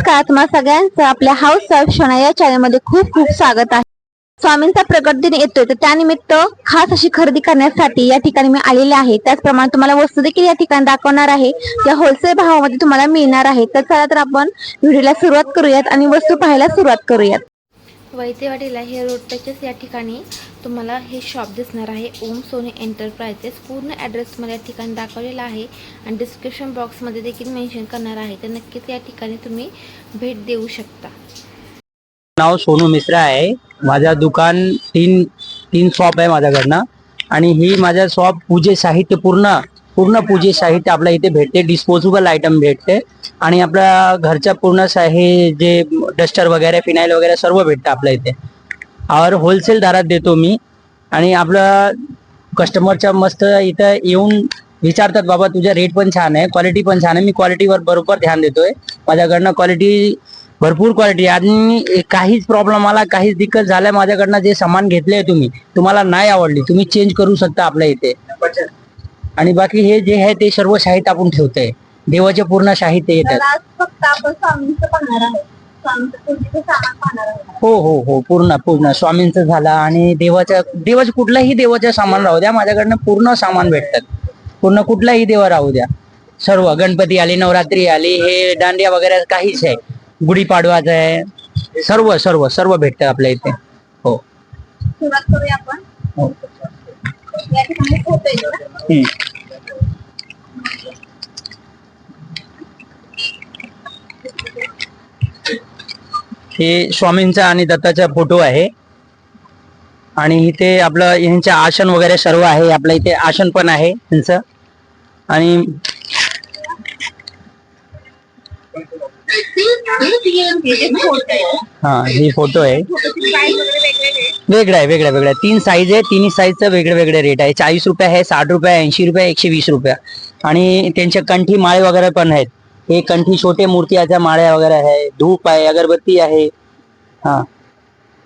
नमस्कार. तुम्हाला सगळ्यांचं आपल्या हाऊस ऑफ शणा या चॅनलमध्ये खूप खूप स्वागत आहे. स्वामींचा प्रकट दिन येतोय. तर त्यानिमित्त खास अशी खरेदी करण्यासाठी या ठिकाणी मी आलेले आहे. त्याचप्रमाणे तुम्हाला वस्तू देखील या ठिकाणी दाखवणार आहे. त्या होलसेल भावामध्ये तुम्हाला मिळणार आहे. तर चला तर आपण व्हिडिओला सुरुवात करूयात आणि वस्तू पाहायला सुरुवात करूयात. वैतेवाडीला हे रोड या ठिकाणी तुम्हाला हे शॉप दिसणार आहे. ओम सोनी एंटरप्राइजेस पूर्ण ॲड्रेस मला या ठिकाणी दाखवलेला आहे. आणि डिस्क्रिप्शन बॉक्समध्ये देखील मेन्शन करणार आहे. तर नक्कीच या ठिकाणी तुम्ही भेट देऊ शकता. नाव सोनू मिश्रा आहे. माझा दुकान तीन तीन शॉप आहे माझ्याकडनं. आणि ही माझ्या शॉप पूजे साहित्य पूर्ण पूर्ण पूजे साहित्य आपल्या इथे भेटते. डिस्पोजेबल आयटम भेटते. आणि आपल्या घरच्या पूर्ण सा- हे जे डस्टर वगैरे फिनाईल वगैरे सर्व भेटतं आपल्या इथे. और होलसेल दरात देतो मी. आणि आपलं कस्टमरच्या मस्त इथं येऊन विचारतात बाबा तुझा रेट पण छान आहे क्वालिटी पण छान आहे. मी क्वालिटीवर बरोबर ध्यान देतोय. माझ्याकडनं क्वालिटी भरपूर क्वालिटी आणि काहीच प्रॉब्लेम आला काहीच दिक्कत झाल्या माझ्याकडनं जे सामान घेतले तुम्ही तुम्हाला नाही आवडली. तुम्ही चेंज करू शकता आपल्या इथे. आणि बाकी हे जे आहे ते सर्व साहित्य आपण ठेवतोय. देवाचे पूर्ण साहित्य येतात. हो हो हो पूर्ण पूर्ण. स्वामींचं झालं आणि देवाच्या देवाचं कुठलाही देवाचं सामान राहू द्या. माझ्याकडनं पूर्ण सामान भेटतात. पूर्ण कुठलाही देवा राहू द्या. सर्व गणपती आले नवरात्री आली हे दांडिया वगैरे काहीच आहे. गुढीपाडवाचं आहे. सर्व सर्व सर्व भेटतं आपल्या इथे. हो. सुरुवात करूया आपण. हो. हम्म. हे स्वामींचा आणि दत्ताचा फोटो आहे. आणि इथे आपलं यांचे आसन वगैरे सर्व आहे. आपल्या इथे आसन पण आहे त्यांचं आणि हा हे फोटो आहे. वेगळा आहे वेगळा वेगळा. तीन साईज आहे. तिन्ही साईजचं वेगळे वेगळे रेट आहे. चाळीस रुपये आहे साठ रुपये ऐंशी रुपये एकशे वीस रुपये आणि त्यांच्या कंठी माळे वगैरे पण आहेत. हे कंठी छोटे मूर्तीच्या माळ्या वगैरे आहे धूप आहे अगरबत्ती आहे. हा.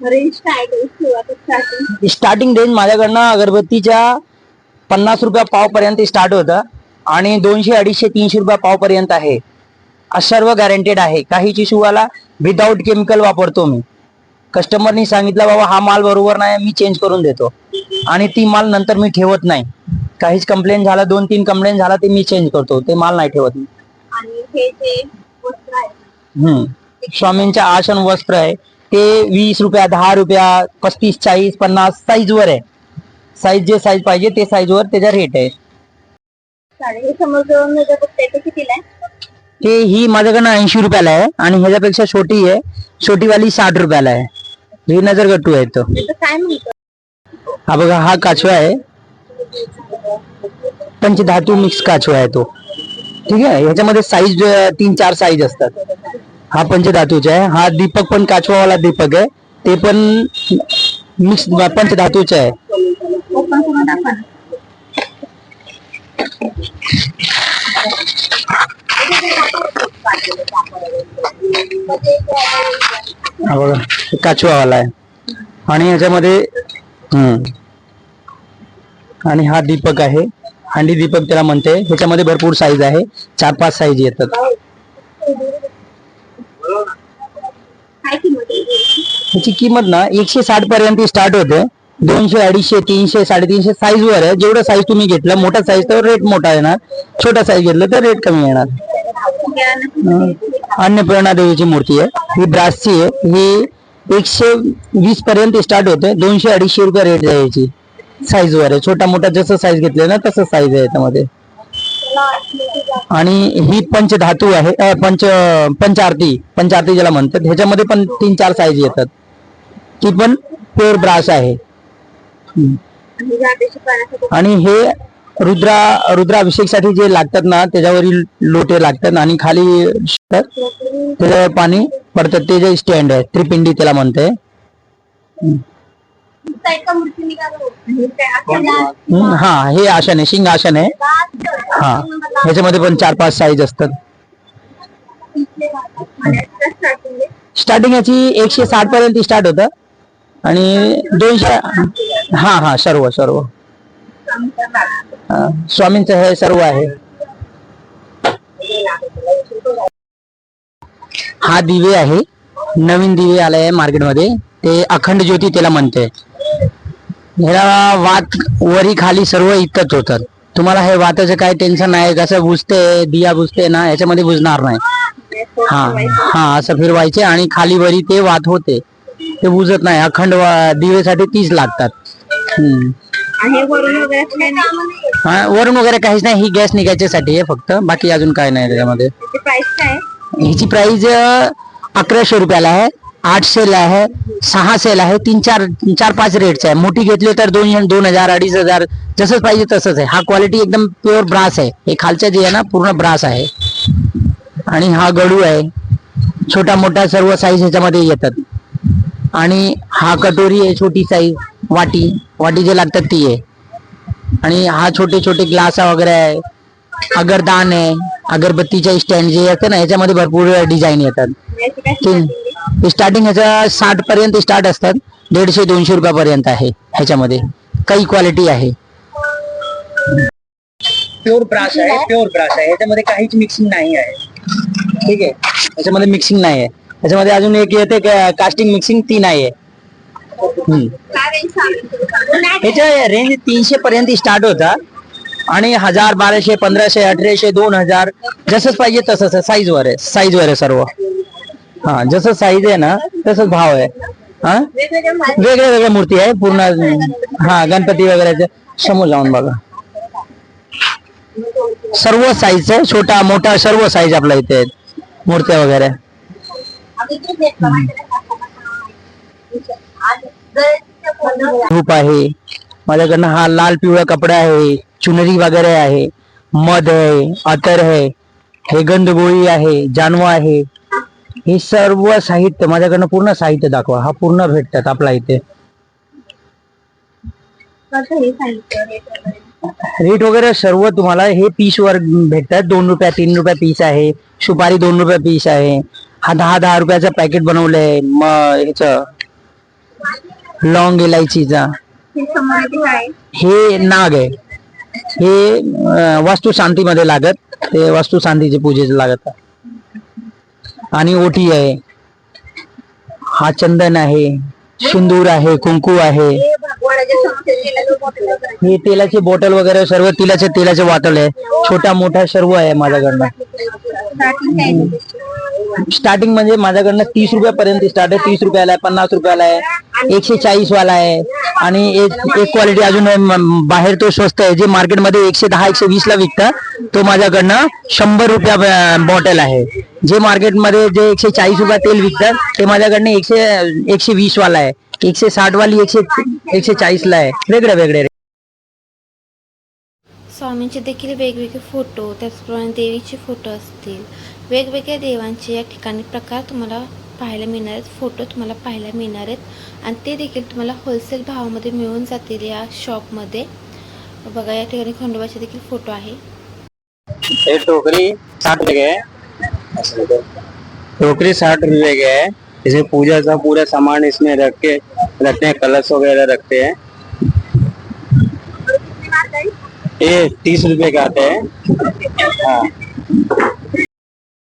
रेंज काय. स्टार्टिंग रेंज माझ्याकडनं अगरबत्तीच्या पन्नास रुपया पाव पर्यंत स्टार्ट होतं आणि दोनशे अडीचशे तीनशे रुपया पाव पर्यंत आहे सर्व गॅरंटेड आहे. काही चिशूवाला विदाऊट केमिकल वापरतो मी. कस्टमरनी सांगितलं बाबा हा माल बरोबर नाही मी चेंज करून देतो. आणि ती माल नंतर मी ठेवत नाही. काहीच कंप्लेंट झाला दोन तीन कंप्लेंट झाला ते मी चेंज करतो. ते माल नाही ठेवत मी. हे जे वस्त्र आहे हम्म. स्वामींच्या आसन वस्त्र आहे. ते वीस रुपया दहा रुपया पस्तीस चाळीस पन्नास साईज वर आहे. साईज जे साईज पाहिजे ते साईज वर त्याचा रेट आहे. हे नजर ते ही माझ्याकडनं ऐंशी रुपयाला आहे आणि ह्याच्यापेक्षा छोटी आहे. छोटीवाली साठ रुपयाला आहे. ही नजरगट्टू आहे तो. त्याचं काय म्हणतो? हा बघा हा काचवा आहे. पंचधातू मिक्स काचवा आहे तो. ठीक आहे? ह्याच्यामध्ये साईज तीन चार साईज असतात. हा पंचधातूचा आहे. हा दीपक पण काचवावाला दीपक आहे. ते पण मिक्स पंचधातूचा आहे. हा बघा काचवावाला आहे. आणि ह्याच्यामध्ये हम्म. आणि हा दीपक आहे. हांडी दीपक त्याला म्हणते ह्याच्यामध्ये भरपूर साईज आहे. चार पाच साईज येतात? ह्याची किंमत ना एकशे साठ पर्यंत स्टार्ट होते. दोनशे अडीचशे तीनशे साडेतीनशे साईज वर आहे. जेवढं साईज तुम्ही घेतलं मोठा साईज तर रेट मोठा येणार. छोटा साईज घेतलं तर रेट कमी येणार. अन्नपूर्णा देवीची मूर्ती आहे. ही ब्रासची आहे. ही एकशे वीस पर्यंत स्टार्ट होते. दोनशे अडीचशे रुपये रेट आहे याची साईज वर आहे. छोटा मोठा जसं साईज घेतलं ना तसं साईज आहे याच्यामध्ये आणि ही पंच धातू आहे पंच पंच आरती पंच आरती ज्याला म्हणतात. ह्याच्यामध्ये पण तीन चार साईज येतात. ती पण प्युअर ब्रास आहे. आणि हे रुद्रा रुद्राभिषेकसाठी जे लागतात ना त्याच्यावरील लोटे लागतात आणि खाली तर त्याच्यावर पाणी पडतात ते जे स्टँड आहे त्रिपिंडी त्याला म्हणते हा हे आसन आहे शिंग आसन आहे हा ह्याच्यामध्ये पण चार पाच साईज असतात. स्टार्टिंग याची एकशे साठ पर्यंत स्टार्ट होतं. आणि दोनशे हा हा सर्व सर्व. स्वामींचं हे सर्व आहे. हा दिवे आहे. नवीन दिवे आले आहे मार्केटमध्ये. ते अखंड ज्योती त्याला म्हणते ह्याला वात वरी खाली सर्व इतकंच होतात तुम्हाला हे वाताचं काय टेन्शन नाही कसं बुजते दिया बुजते ना याच्यामध्ये बुजणार नाही. हा हा असं फिरवायचे आणि खाली वरी ते वात होते. ते बुजत नाही अखंड दिवेसाठी तीच लागतात. वरून वगैरे हा, काहीच नाही ही गॅस निघायच्यासाठी आहे फक्त बाकी अजून काय नाही त्याच्यामध्ये? हिची प्राइस अकराशे रुपयाला आहे. आठ सेल आहे सहा सेल आहे तीन चार चार पाच रेटचे आहे. मोठी घेतली तर दोन दोन हजार अडीच हजार जसंच पाहिजे तसंच आहे. हा क्वालिटी एकदम प्युअर ब्रास आहे. हे खालच्या जे आहे ना पूर्ण ब्रास आहे. आणि हा गडू आहे. छोटा मोठा सर्व साईज ह्याच्यामध्ये येतात. आणि हा कटोरी आहे छोटी साईज वाटी. वाटी जे लागतात ती आहे. आणि हा छोटे छोटे ग्लास वगैरे आहे. अगरदान आहे. अगरबत्तीच्या स्टँड जे असते ना ह्याच्यामध्ये भरपूर डिझाईन येतात. स्टार्टिंग ह्याच्या साठ पर्यंत स्टार्ट असतात. दीडशे दोनशे रुपयापर्यंत आहे ह्याच्यामध्ये. काही क्वालिटी आहे. प्युअर ब्राश आहे प्युअर ब्राश आहे. ह्याच्यामध्ये काहीच मिक्सिंग नाही आहे. ठीक आहे? ह्याच्यामध्ये मिक्सिंग नाही आहे. ह्याच्यामध्ये अजून एक येते कास्टिंग मिक्सिंग ती नाही आहे? ह्याच्या रेंज तीनशे पर्यंत स्टार्ट होता. आणि हजार बाराशे पंधराशे अठराशे दोन हजार जसंच पाहिजे तसंच साईज वर आहे. साईज वर आहे सर्व. हा, जसं साईज आहे ना तसंच भाव हा। मा- वेगळ्या मूर्ती आहे, पूर्ण, हा, गणपती वगैरे समोर जाऊन बघा. सर्व साईज आहे, छोटा, मोठा, सर्व साईज आपल्या इथे आहेत, मूर्त्या वगैरे. धूप आहे, माझ्याकडनं हा लाल पिवळा कपडा आहे, चुनरी वगैरे आहे, मध आहे, अतर हे गंधगोळी आहे, जानवा आहे. हे सर्व साहित्य माझ्याकडनं पूर्ण साहित्य दाखवा. हा पूर्ण भेटतात आपल्या इथे? रेट वगैरे? सर्व तुम्हाला हे पीस वर भेटतात. दोन रुपया तीन रुपया पीस आहे. सुपारी दोन रुपया पीस आहे. हा दहा दहा रुपयाचं पॅकेट बनवलंय. मग ह्याच लॉंग इलायचीचा हे हे नाग आहे. हे वास्तू शांतीमध्ये लागत. ते वास्तू शांतीचे पूजेचे लागत. आणि ओटी आहे. हा चंदन आहे सिंदूर आहे कुंकू आहे. हे तेलाची बॉटल वगैरे सर्व तिलाचे तेलाचे वाटल आहे. छोटा मोठा सर्व आहे माझ्याकडनं. स्टार्टिंग म्हणजे माझ्याकडनं तीस रुपयापर्यंत स्टार्ट आहे तीस रुपयाला आहे पन्नास रुपयाला आहे एकशे चाळीस वाला आहे. आणि एक एक क्वालिटी अजून बाहेर तो स्वस्त आहे जे मार्केटमध्ये एकशे दहा एकशे वीस ला विकतात तो माझ्याकडनं शंभर रुपया बॉटल आहे. जे मार्केटमध्ये जे एकशे चाळीस रुपया तेल विकतात ते माझ्याकडनं एकशे एकशे वीस वाला आहे. एकशे साठ वाली एकशे एकशे चाळीस ला आहे. वेगळे वेगळे. स्वामींचे देखील वेगवेगळे फोटो त्याचप्रमाणे देवीचे फोटो असतील. वेगवेगळ्या देवांचे या ठिकाणी प्रकार तुम्हाला पाहायला मिळणार आहेत फोटो तुम्हाला पाहायला मिळणार आहेत. आणि ते देखील तुम्हाला होलसेल भावामध्ये मिळून जातील या शॉपमध्ये बघा या ठिकाणी खंडोबाचे देखील फोटो आहे. टोकरी साठ रुपए के है टोकरी साठ रुपए के है इसमें पूजा का पूरा सामान इसमें रख के रखते हैं कलश वगैरह रखते हैं. ये तीस रुपए का आता है. हाँ.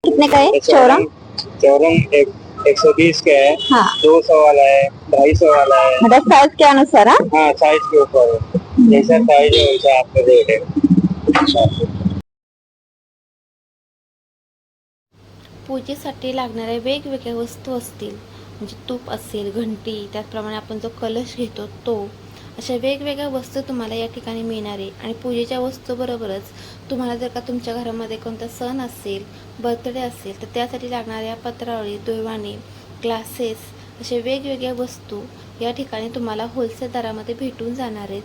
कितने का है? चौरा चौरंग एक एक सौ बीस का है हाँ। दो सौ वाला है ढाई सौ वाला है। मतलब साइज के अनुसार हाँ? हाँ साइज के ऊपर है। जैसा साइज है वैसा आपको रेट है। पूजेसाठी लागणाऱ्या वेगवेगळ्या वस्तू असतील म्हणजे तूप असेल घंटी त्याचप्रमाणे आपण जो कलश घेतो तो अशा वेगवेगळ्या वस्तू तुम्हाला या ठिकाणी मिळणार. आहे आणि पूजेच्या वस्तूबरोबरच तुम्हाला जर का तुमच्या घरामध्ये कोणता सण असेल बर्थडे असेल तर त्यासाठी लागणाऱ्या पत्रावळी दुर्वाणी ग्लासेस अशा वेगवेगळ्या वस्तू या ठिकाणी तुम्हाला होलसेल दरामध्ये भेटून जाणार आहेत.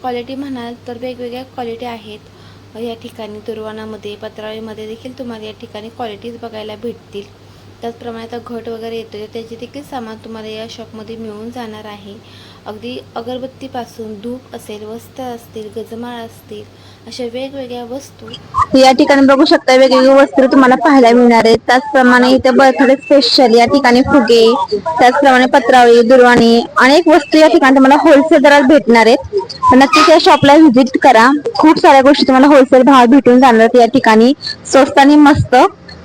क्वालिटी म्हणाल तर वेगवेगळ्या क्वालिटी आहेत. या ठिकाणी दुर्वाणामध्ये पत्रावळीमध्ये देखील तुम्हाला या ठिकाणी क्वालिटीज बघायला भेटतील. त्याचप्रमाणे आता घट वगैरे येतो आहे त्याचे देखील सामान तुम्हाला या शॉपमध्ये मिळून जाणार आहे. अगदी अगरबत्तीपासून धूप असेल वस्त्र असतील गजमाळ असतील अशा वेगवेगळ्या वस्तू. या ठिकाणी बघू शकता वेगवेगळी वस्त्र तुम्हाला पाहायला मिळणार आहेत. त्याचप्रमाणे इथे बर्थडे स्पेशल या ठिकाणी फुगे त्याचप्रमाणे पत्रावळी दुर्वाणी अनेक वस्तू या ठिकाणी तुम्हाला होलसेल दरात भेटणार आहेत. नक्कीच या शॉपला व्हिजिट करा. खूप साऱ्या गोष्टी तुम्हाला होलसेल भाव भेटून जाणार आहेत या ठिकाणी. स्वस्त आणि मस्त.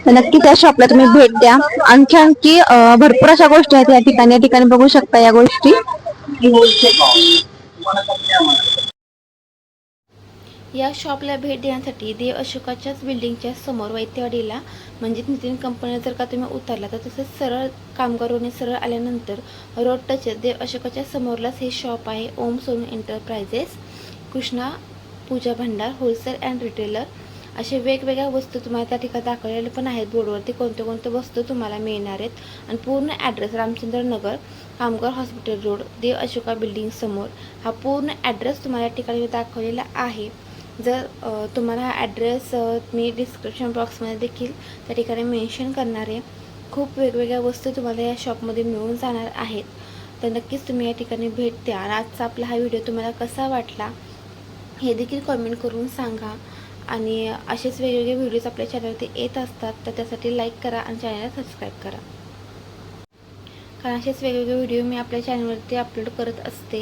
तर नक्की त्या शॉपला तुम्ही भेट द्या. आणखी आणखी भरपूर अशा गोष्टी आहेत या ठिकाणी. या ठिकाणी बघू शकता या गोष्टी. या शॉपला भेट देण्यासाठी देव अशोकाच्याच बिल्डिंगच्या समोर वैत्यवाडीला म्हणजे नितीन कंपनीला जर का तुम्ही उतरला तर तसंच सरळ कामगारोने सरळ आल्यानंतर रोड टच देव अशोकाच्या समोरलाच हे शॉप आहे. Om Sonu enterprises Krishna Pooja Bhandar wholesale and retailer असे वेगवेगळ्या वस्तू तुम्हाला त्या ठिकाणी दाखवलेल्या पण आहेत. बोर्डवरती कोणत्या कोणत्या वस्तू तुम्हाला मिळणार आहेत. आणि पूर्ण address Ramchandra Nagar Kamgar hospital road Dev Ashoka building समोर हा पूर्ण ॲड्रेस तुम्हाला या ठिकाणी दाखवलेला आहे. जर तुम्हाला हा ॲड्रेस मी डिस्क्रिप्शन बॉक्समध्ये देखील त्या ठिकाणी मेन्शन करणार आहे. खूप वेगवेगळ्या वस्तू तुम्हाला या शॉपमध्ये मिळून जाणार आहेत. तर नक्कीच तुम्ही या ठिकाणी भेट द्या. आणि आजचा आपला हा व्हिडिओ तुम्हाला कसा वाटला हे देखील कमेंट करून सांगा. आणि असेच वेगवेगळे व्हिडिओज आपल्या चॅनलवरती येत असतात तर त्यासाठी लाईक करा आणि चॅनलला सबस्क्राईब करा. कारण असेच वेगवेगळे व्हिडिओ मी आपल्या चॅनलवरती अपलोड करत असते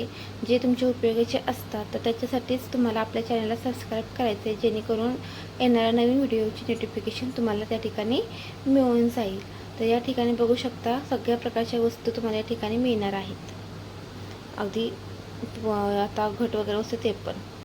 जे तुमच्या उपयोगाचे असतात तर त्याच्यासाठीच तुम्हाला आपल्या चॅनलला सबस्क्राईब करायचं आहे जेणेकरून येणाऱ्या नवीन व्हिडिओची नोटिफिकेशन तुम्हाला त्या ठिकाणी मिळून जाईल. तर या ठिकाणी बघू शकता सगळ्या प्रकारच्या वस्तू तुम्हाला या ठिकाणी मिळणार आहेत. अगदी आता घट वगैरे वस्तू ते पण.